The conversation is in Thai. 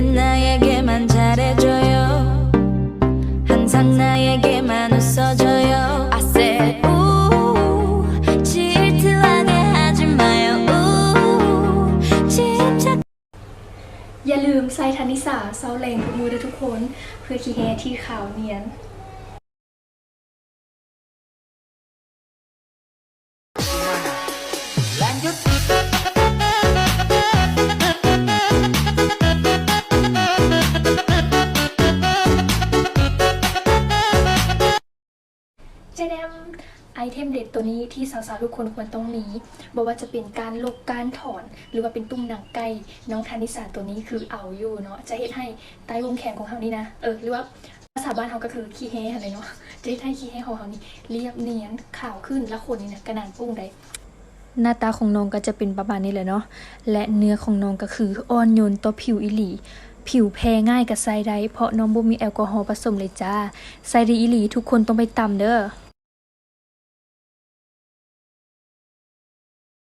나에게만 잘해줘요 항상 나에게만 웃어줘요 I said 우 질투하게 하지 마요 우 침착 อย่าลืมใส่ทันนิสาเซาแรงทุกมือด้วยทุกคน เพื่อขี้แฮที่ขาวเนียน เ จแดมไอเทมเด็ดตัวนี้ที่สาวๆทุกคนควรต้องมีบอกว่าจะเป็นการลบการถอน หรือว่าเป็นตุ้มหนังไก่น้องธานิสาตัวนี้คือเอาอยู่เนาะจะเฮ็ดให้ใต้วงแขนของเขานี่นะเออหรือว่าภาษาบ้านเขาก็คือขี้แห้อะไรเนาะจะเฮ็ดให้ขี้แห้ของเขานี่เรียบเนียนขาวขึ้นแล้วคนนี่นะกระนานปุ้งได้หน้าตาของน้องก็จะเป็นประมาณนี้แหละเนาะและเนื้อของน้องก็คืออ่อนโยนต่อผิวอิหลีผิวแพ้ง่ายกับไซไดเพราะน้องบ่มีแอลกอฮอล์ผสมเลยจ้าไซไดอิหลีทุกคนต้องไปตำเด้อ